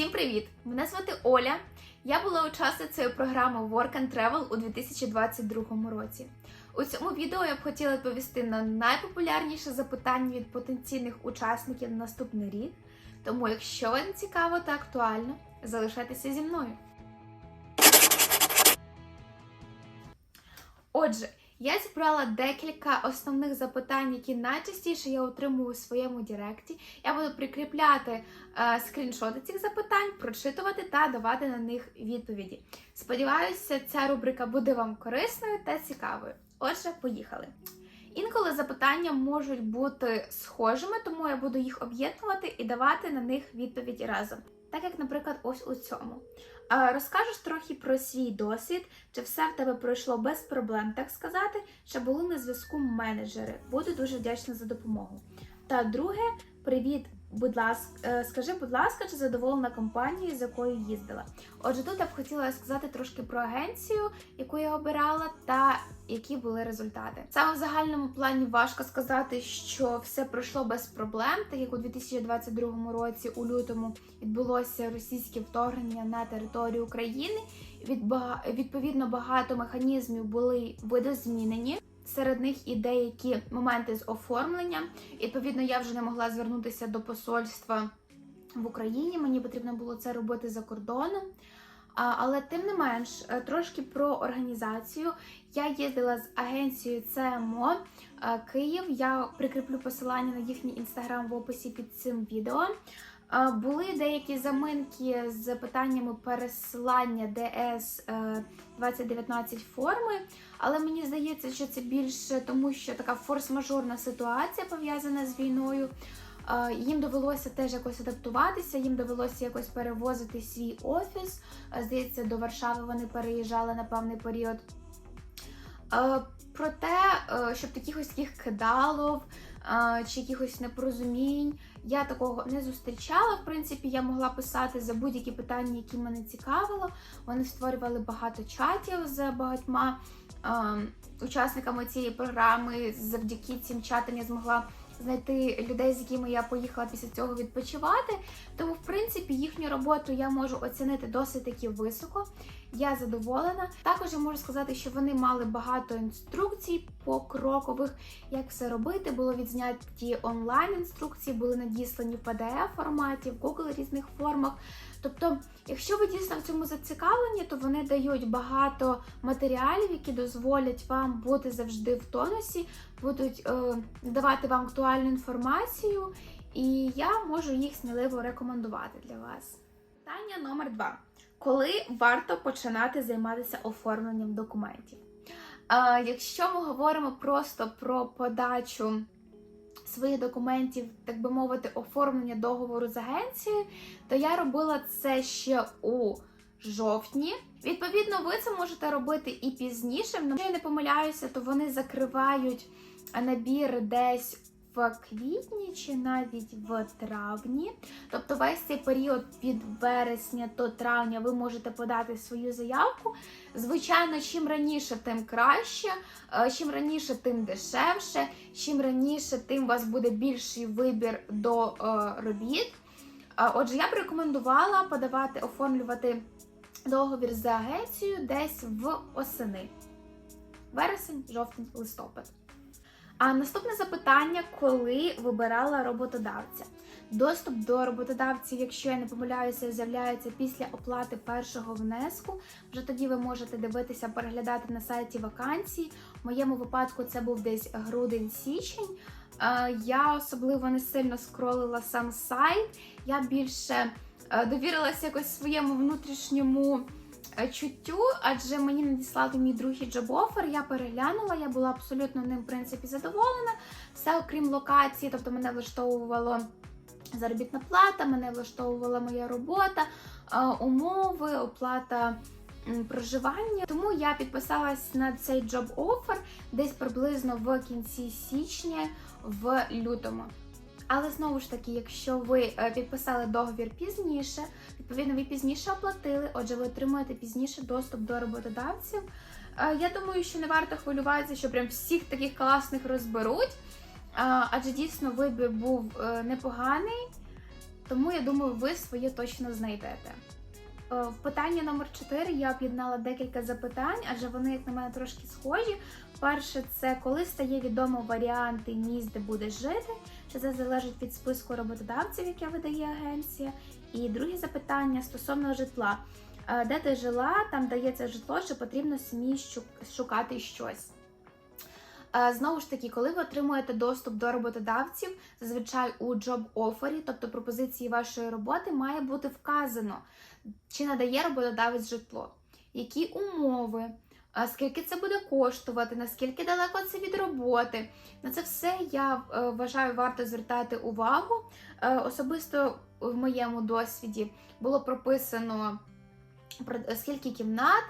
Всім привіт! Мене звати Оля. Я була учасницею програми Work and Travel у 2022 році. У цьому відео я б хотіла відповісти на найпопулярніше запитання від потенційних учасників на наступний рік. Тому, якщо вам цікаво та актуально, залишайтеся зі мною. Отже, я зібрала декілька основних запитань, які найчастіше я отримую у своєму Директі. Я буду прикріпляти е, скріншоти цих запитань, прочитувати та давати на них відповіді. Сподіваюся, ця рубрика буде вам корисною та цікавою. Отже, поїхали. Інколи запитання можуть бути схожими, тому я буду їх об'єднувати і давати на них відповідь разом. Так як, наприклад, ось у цьому. А, Розкажеш трохи про свій досвід, чи все в тебе пройшло без проблем, так сказати, чи були на зв'язку менеджери. Буду дуже вдячна за допомогу. Та друге, привіт, будь ласка, е, скажи, будь ласка, чи задоволена компанією, з якою їздила? Отже, тут я б хотіла сказати трошки про агенцію, яку я обирала, та які були результати. Саме в загальному плані важко сказати, що все пройшло без проблем, так як у 2022 році, у лютому, відбулося російське вторгнення на територію України. Відповідно, багато механізмів були видозмінені. Серед них і деякі моменти з оформленням. Відповідно, я вже не могла звернутися до посольства в Україні. Мені потрібно було це робити за кордоном. Але тим не менш, е, трошки про організацію. Я їздила з агенцією CMO е, Київ. Я прикріплю посилання на їхній інстаграм в описі під цим відео. Були деякі заминки з питаннями пересилання ДС е, 2019 форми, але мені здається, що це більше тому, що така форс-мажорна ситуація пов'язана з війною. Е, Їм довелося теж якось адаптуватися, їм довелося якось перевозити свій офіс. Е, Здається, до Варшави вони переїжджали на певний період. Е, Проте, е, щоб таких ось таких кидалов чи якихось непорозумінь, я такого не зустрічала. В принципі, я могла писати за будь-які питання, які мене цікавило. Вони створювали багато чатів з багатьма учасниками цієї програми. Завдяки цим чатам я змогла знайти людей, з якими я поїхала після цього відпочивати. Тому, в принципі, їхню роботу я можу оцінити досить таки високо. Я задоволена. Також я можу сказати, що вони мали багато інструкцій покрокових, як все робити. Було відзняті онлайн інструкції, були надіслані в PDF форматі, в Google різних формах. Тобто, якщо ви дійсно в цьому зацікавлені, то вони дають багато матеріалів, які дозволять вам бути завжди в тонусі, будуть е, давати вам актуальну інформацію, і я можу їх сміливо рекомендувати для вас. Питання номер два. Коли варто починати займатися оформленням документів? Е, якщо ми говоримо просто про подачу своїх документів, так би мовити, оформлення договору з агенцією, то я робила це ще у жовтні. Відповідно, ви це можете робити і пізніше. Якщо я не помиляюся, то вони закривають набір десь в квітні чи навіть в травні. Тобто весь цей період від вересня до травня ви можете подати свою заявку. Звичайно, чим раніше, тим краще. Е, Чим раніше, тим дешевше. Чим раніше, тим у вас буде більший вибір до е, робіт. Е, Отже, я б рекомендувала подавати, оформлювати договір з агенцією десь в осени. Вересень, жовтень, листопад. А наступне запитання: коли вибирала роботодавця? Доступ до роботодавців, якщо я не помиляюся, з'являється після оплати першого внеску. Вже тоді ви можете дивитися, переглядати на сайті вакансії. В моєму випадку це був десь грудень-січень. Е, Я особливо не сильно скролила сам сайт. Я більше е, довірилася якось своєму внутрішньому чуттю, адже мені надіслали мій другий джоб-офер, я переглянула, я була абсолютно ним в принципі задоволена. Все окрім локації, тобто мене влаштовувало заробітна плата, мене влаштовувала моя робота, е, умови, оплата проживання. Тому я підписалась на цей джоб-офер десь приблизно в кінці січня, в лютому. Але знову ж таки, якщо ви е, підписали договір пізніше, відповідно, ви пізніше оплатили, отже, ви отримуєте пізніше доступ до роботодавців. Е, Я думаю, що не варто хвилюватися, що прям всіх таких класних розберуть, Е, адже дійсно вибір був непоганий. Тому я думаю, ви своє точно знайдете. В питанні номер 4 я об'єднала декілька запитань, адже вони, як на мене, трошки схожі. Перше, це коли стає відомо варіанти місць, де будеш жити. Чи це залежить від списку роботодавців, яке видає агенція? І друге запитання стосовно житла. Е, Де ти жила, там дається житло, чи потрібно самі шукати щось. Е, Знову ж таки, коли ви отримуєте доступ до роботодавців, зазвичай у job offer, тобто пропозиції вашої роботи, має бути вказано, чи надає роботодавець житло, які умови, а скільки це буде коштувати, наскільки далеко це від роботи. На це все я е, вважаю варто звертати увагу. Е, Особисто в моєму досвіді було прописано скільки кімнат,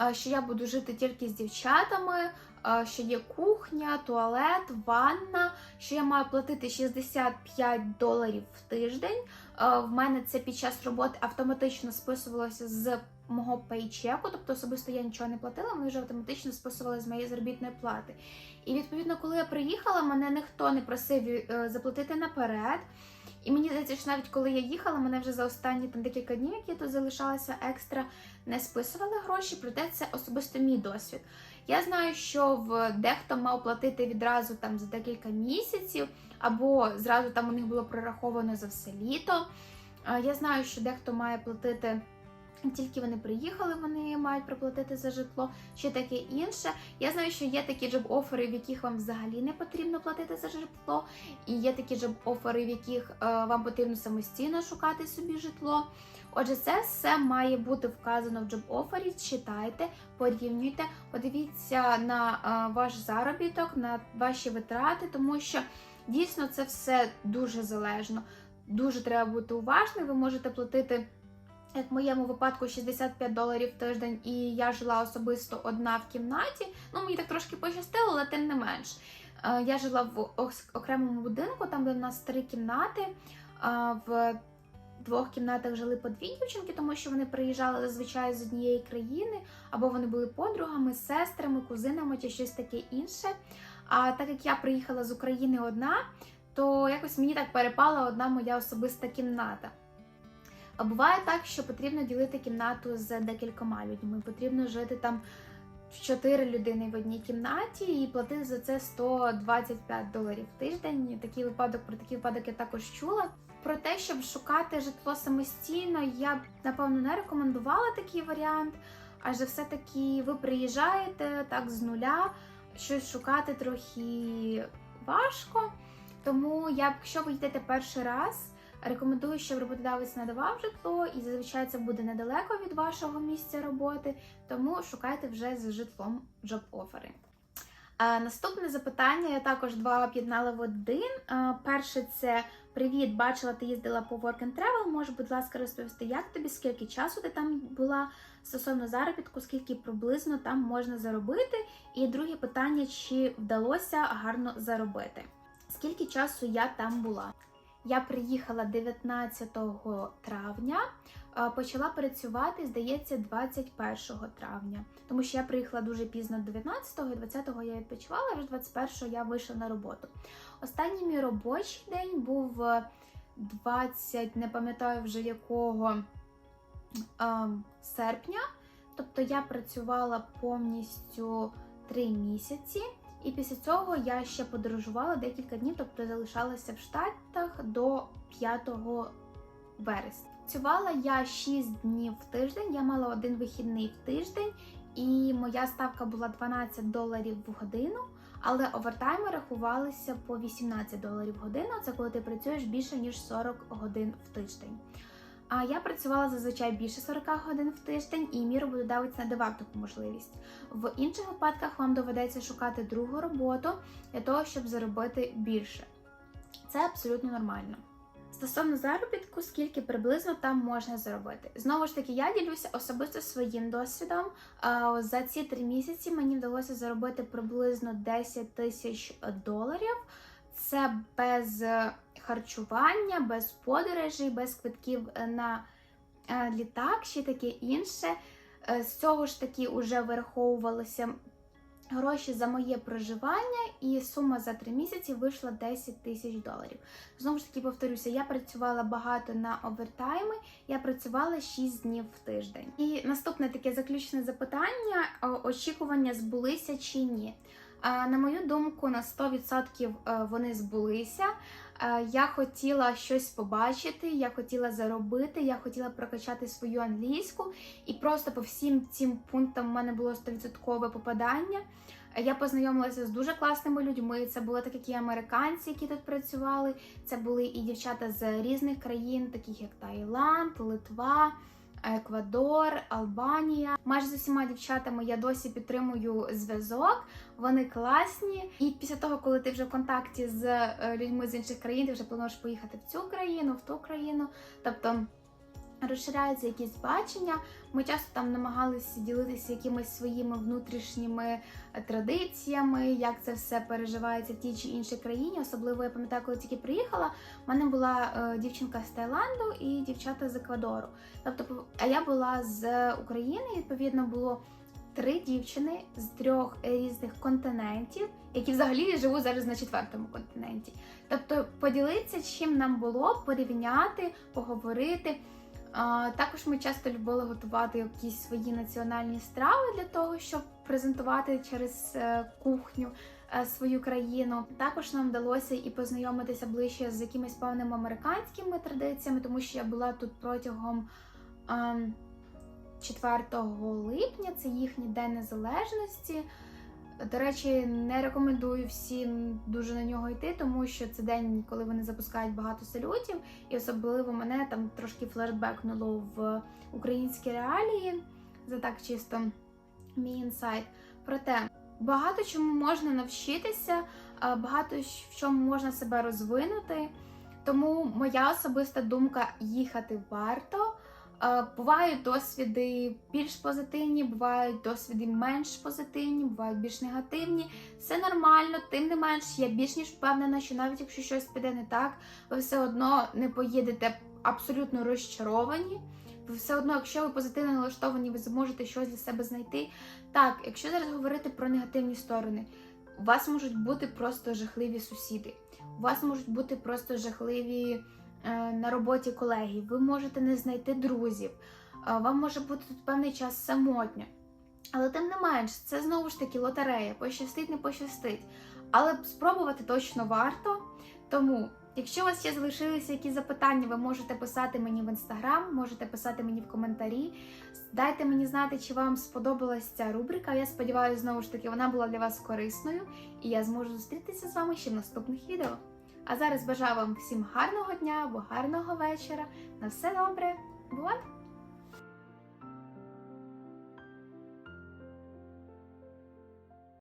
е, що я буду жити тільки з дівчатами, е, що є кухня, туалет, ванна, що я маю платити 65 доларів в тиждень. Е, В мене це під час роботи автоматично списувалося з мого пейчеку, тобто особисто я нічого не платила, вони вже автоматично списували з моєї заробітної плати. І відповідно, коли я приїхала, мене ніхто не просив е, заплатити наперед. І мені здається, що навіть коли я їхала, мене вже за останні там декілька днів, які я тут залишалася екстра, не списували гроші, проте це особисто мій досвід. Я знаю, що в дехто мав платити відразу там за декілька місяців, або зразу там у них було прораховано за все літо. Я знаю, що дехто має платити. Тільки вони приїхали, вони мають проплатити за житло, ще таке інше. Я знаю, що є такі джоб-офери, в яких вам взагалі не потрібно платити за житло, і є такі джоб-офери, в яких е, вам потрібно самостійно шукати собі житло. Отже, це все має бути вказано в джоб-офері. Читайте, порівнюйте, подивіться на е, ваш заробіток, на ваші витрати, тому що дійсно це все дуже залежно. Дуже треба бути уважним. Ви можете платити. Як в моєму випадку 65 доларів в тиждень, і я жила особисто одна в кімнаті. Ну, мені так трошки пощастило, але тим не менш. Е, Я жила в окремому будинку, там де в нас три кімнати. В двох кімнатах жили по дві дівчинки, тому що вони приїжджали зазвичай з однієї країни, або вони були подругами, сестрами, кузинами чи щось таке інше. А так як я приїхала з України одна, то якось мені так перепала одна моя особиста кімната. А буває так, що потрібно ділити кімнату з декількома людьми. Потрібно жити там в чотири людини в одній кімнаті і платити за це 125 доларів в тиждень. Такий випадок про такий випадок я також чула. Про те, щоб шукати житло самостійно, я б напевно не рекомендувала такий варіант, адже все-таки ви приїжджаєте так з нуля, щось шукати трохи важко. Тому я, якщо ви йдете перший раз, Рекомендую, щоб роботодавець надавав житло, і зазвичай це буде недалеко від вашого місця роботи, тому шукайте вже з житлом джоб-офери. Наступне запитання я також два об'єднала в один. Перше це привіт, бачила, ти їздила по Work and Travel. Можеш, будь ласка, розповісти, як тобі, скільки часу ти там була стосовно заробітку, скільки приблизно там можна заробити. І друге питання: чи вдалося гарно заробити? Скільки часу я там була? Я приїхала 19 травня, е, почала працювати, здається, 21 травня, тому що я приїхала дуже пізно 19-го, і 20-го я відпочивала, вже 21-го я вийшла на роботу. Останній мій робочий день був е, 20, не пам'ятаю вже якого е, серпня. Тобто я працювала повністю 3 місяці. І після цього я ще подорожувала декілька днів, тобто залишалася в Штатах до 5 вересня. Працювала я 6 днів в тиждень, я мала один вихідний в тиждень, і моя ставка була 12 доларів в годину, але овертайми рахувалися по 18 доларів в годину. Це коли ти працюєш більше ніж 40 годин в тиждень. А я працювала зазвичай більше 40 годин в тиждень, і мій роботодавець надавав таку можливість. В інших випадках вам доведеться шукати другу роботу для того, щоб заробити більше. Це абсолютно нормально. Стосовно заробітку, скільки приблизно там можна заробити. Знову ж таки, я ділюся особисто своїм досвідом. За ці три місяці мені вдалося заробити приблизно 10 тисяч доларів. Це без харчування, без подорожей, без квитків на е, літак, ще таке інше. Е, З цього ж таки вже вираховувалося гроші за моє проживання, і сума за три місяці вийшла 10 тисяч доларів. Знову ж таки, повторюся, я працювала багато на овертайми, я працювала 6 днів в тиждень. І наступне таке заключне запитання: очікування збулися чи ні? Е, На мою думку, на 100% е, вони збулися. Е, Я хотіла щось побачити, я хотіла заробити, я хотіла прокачати свою англійську, і просто по всім цим пунктам в мене було 100% попадання. Е, Я познайомилася з дуже класними людьми. Це були так, як американці, які тут працювали. Це були і дівчата з різних країн, таких як Таїланд, Литва. Еквадор, Албанія. Майже з усіма дівчатами я досі підтримую зв'язок. Вони класні. І після того, коли ти вже в контакті з е, людьми з інших країн, ти вже плануєш поїхати в цю країну, в ту країну. Тобто розширяються якісь бачення. Ми часто там намагалися ділитися якимись своїми внутрішніми е, традиціями, як це все переживається в тій чи іншій країні. Особливо я пам'ятаю, коли тільки приїхала. У мене була е, дівчинка з Таїланду і дівчата з Еквадору. Тобто, а я була з України, і, відповідно, було три дівчини з трьох різних континентів, які взагалі живуть зараз на четвертому континенті. Тобто, поділитися, чим нам було, порівняти, поговорити. Також ми часто любили готувати якісь свої національні страви для того, щоб презентувати через е, кухню е, свою країну. Також нам вдалося і познайомитися ближче з якимись певними американськими традиціями, тому що я була тут протягом ем, 4 липня, це їхній день незалежності. До речі, не рекомендую всім дуже на нього йти, тому що це день, коли вони запускають багато салютів, і особливо мене там трошки флешбекнуло в українські реалії. За так чисто мій інсайт. Проте багато чому можна навчитися, багато в чому можна себе розвинути. Тому моя особиста думка їхати варто. Бувають досвіди більш позитивні, бувають досвіди менш позитивні, бувають більш негативні. Все нормально, тим не менш, я більш ніж впевнена, що навіть якщо щось піде не так, ви все одно не поїдете абсолютно розчаровані. Ви все одно, якщо ви позитивно налаштовані, ви зможете щось для себе знайти. Так, якщо зараз говорити про негативні сторони, у вас можуть бути просто жахливі сусіди, у вас можуть бути просто жахливі на роботі колеги, ви можете не знайти друзів, е, вам може бути тут певний час самотньо. Але тим не менш, це знову ж таки лотерея, пощастить, не пощастить. Але спробувати точно варто. Тому, якщо у вас ще залишилися якісь запитання, ви можете писати мені в інстаграм, можете писати мені в коментарі. Дайте мені знати, чи вам сподобалась ця рубрика. Я сподіваюся, знову ж таки, вона була для вас корисною, і я зможу зустрітися з вами ще в наступних відео. А зараз бажаю вам всім гарного дня або гарного вечора. На все добре. Бувайте!